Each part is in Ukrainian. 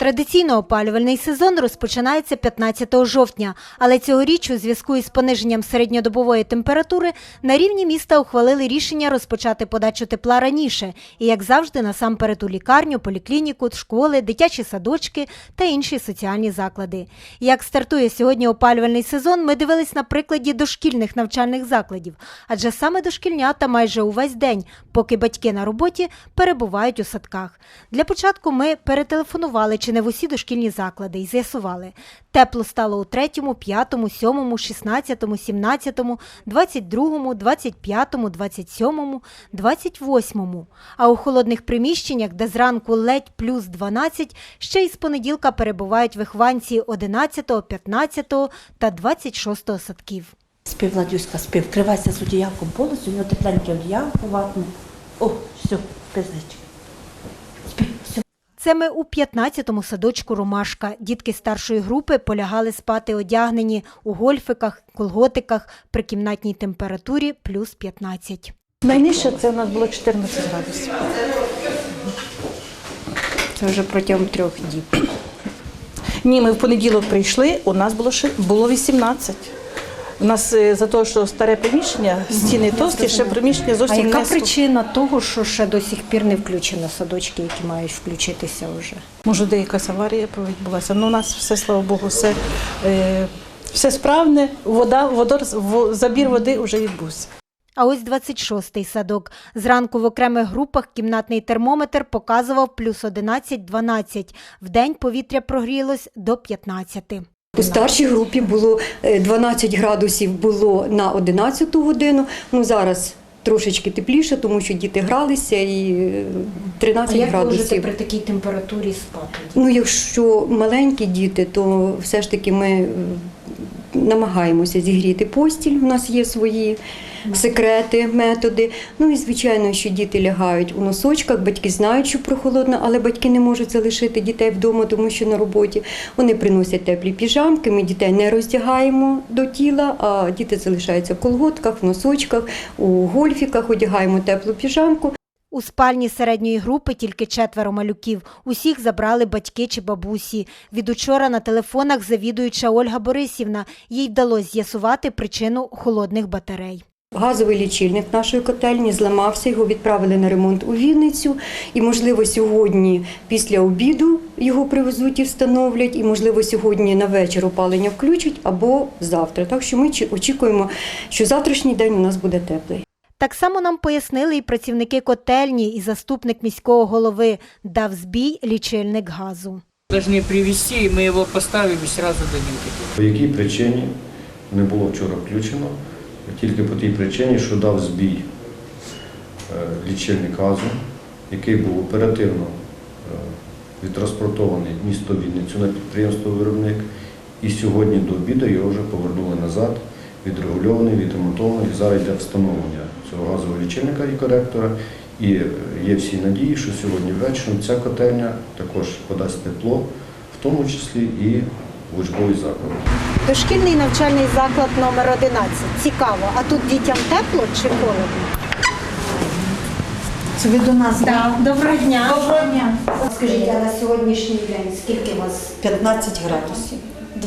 Традиційно опалювальний сезон розпочинається 15 жовтня, але цьогоріч у зв'язку із пониженням середньодобової температури на рівні міста ухвалили рішення розпочати подачу тепла раніше, і як завжди, насамперед у лікарню, поліклініку, школи, дитячі садочки та інші соціальні заклади. Як стартує сьогодні опалювальний сезон, ми дивились на прикладі дошкільних навчальних закладів, адже саме дошкільнята майже увесь день, поки батьки на роботі, перебувають у садках. Для початку ми перетелефонували чи не в усі дошкільні заклади і з'ясували. Тепло стало у 3, 5, 7, 16, 17, 22, 25, 27, 28. А у холодних приміщеннях, де зранку ледь плюс 12, ще й з понеділка перебувають вихованці 11, 15 та 26 садків. Спів, Владюська, спів. Вкривайся з одіялком повністю, у нього тепленьке одіялко ватне. О, все, пиздечки. Це ми у 15-му садочку Ромашка. Дітки старшої групи полягали спати одягнені у гольфиках, колготиках при кімнатній температурі плюс 15. Найнижче це у нас було 14 градусів. Це вже протягом трьох діб. Ні, ми в понеділок прийшли, у нас було, було 18. У нас е, за те, що старе приміщення, стіни товсті, ще приміщення зовсім яка не схо- причина того, що ще до сих пір не включено садочки, які мають включитися вже? Може, де якась аварія відбулася. Ну, у нас все, слава Богу, все, е, все справне, вода, водор, забір води вже відбувся. А ось 26-й садок. Зранку в окремих групах кімнатний термометр показував плюс 11-12. Вдень повітря прогрілось до 15. У старшій групі було е, 12 градусів було на 11 годину. Ну зараз трошечки тепліше, тому що діти гралися і 13 а як градусів. такій температурі спати? Ну, якщо маленькі діти, то все ж таки ми е, намагаємося зігріти постіль. У нас є свої секрети, методи. Ну і звичайно, що діти лягають у носочках, батьки знають, що прохолодно, але батьки не можуть залишити дітей вдома, тому що на роботі вони приносять теплі піжамки. Ми дітей не роздягаємо до тіла, а діти залишаються в колготках, в носочках, у гольфіках, одягаємо теплу піжамку. У спальні середньої групи тільки четверо малюків. Усіх забрали батьки чи бабусі. Від учора на телефонах завідуюча Ольга Борисівна. Їй вдалося з'ясувати причину холодних батарей. Газовий лічильник нашої котельні зламався, його відправили на ремонт у Вінницю. І, можливо, сьогодні після обіду його привезуть і встановлять, і, можливо, сьогодні на вечір опалення включать або завтра. Так що ми очікуємо, що завтрашній день у нас буде теплий. Так само нам пояснили і працівники котельні, і заступник міського голови дав збій лічильник газу. Должны привезти, и мы его поставим и сразу дадим тепло. По якій причині не було вчора включено? Тільки по тій причині, що дав збій е, лічильник газу, який був оперативно е, відтранспортований в місто Вінницю на підприємство виробник. І сьогодні до обіду його вже повернули назад, відрегульований, відремонтований. Зараз йде встановлення цього газового лічильника і коректора. І е, є всі надії, що сьогодні ввечері ця котельня також подасть тепло, в тому числі і в учбовий заклад. Дошкільний навчальний заклад номер 11. Цікаво. А тут дітям тепло чи холодно? Це ви до нас Доброго дня. Доброго дня. Скажіть, а на сьогоднішній день скільки у вас? 15 градусів.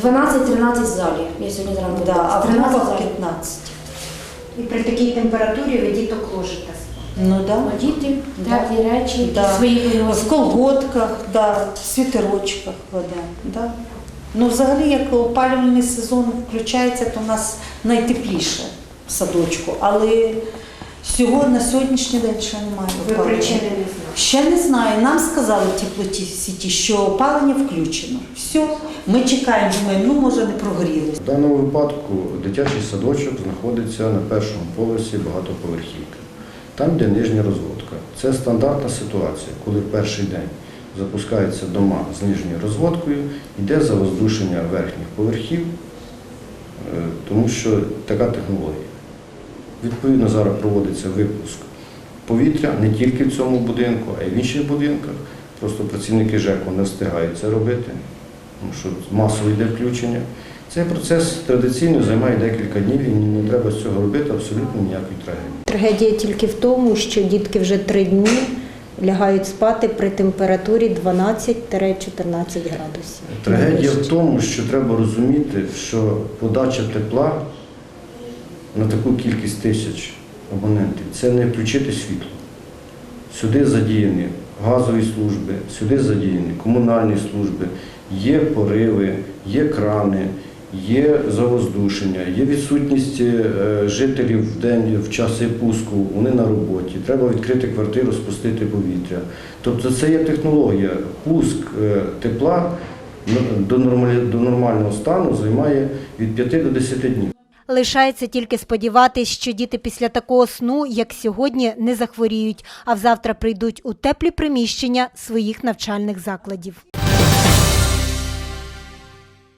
12-13 в залі. Я сьогодні зранку. Да, а в 13 умовах залі. 15. І при такій температурі ви діток ложите? Ну да. Ну, Діти, теплі речі, Да. свої В приносять. колготках, да, в світерочках кладемо. Да. Ну, взагалі, як опалювальний сезон включається, то у нас найтепліше в садочку. Але сьогодні, на сьогоднішній день ще немає. Ви опалення. причини не знаєте. Ще не знаю. Нам сказали в теплоті сіті, що опалення включено. Все, ми чекаємо, думаємо, ну може не прогорілося. В даному випадку дитячий садочок знаходиться на першому поверсі багатоповерхівки. Там, де нижня розводка. Це стандартна ситуація, коли в перший день запускаються дома з нижньою розводкою, йде завоздушення верхніх поверхів, е, тому що така технологія. Відповідно, зараз проводиться випуск повітря не тільки в цьому будинку, а й в інших будинках. Просто працівники ЖЕКу не встигають це робити, тому що масово йде включення. Цей процес традиційно займає декілька днів і не треба з цього робити абсолютно ніякої трагедії. Трагедія тільки в тому, що дітки вже три дні лягають спати при температурі 12-14 градусів. Трагедія в тому, що треба розуміти, що подача тепла на таку кількість тисяч абонентів це не включити світло. Сюди задіяні газові служби, сюди задіяні комунальні служби, є пориви, є крани, є завоздушення, є відсутність е, жителів в день в часи пуску, вони на роботі. Треба відкрити квартиру, спустити повітря. Тобто це є технологія. Пуск е, тепла ну, до нормального стану займає від 5 до 10 днів. Лишається тільки сподіватись, що діти після такого сну, як сьогодні, не захворіють, а взавтра прийдуть у теплі приміщення своїх навчальних закладів.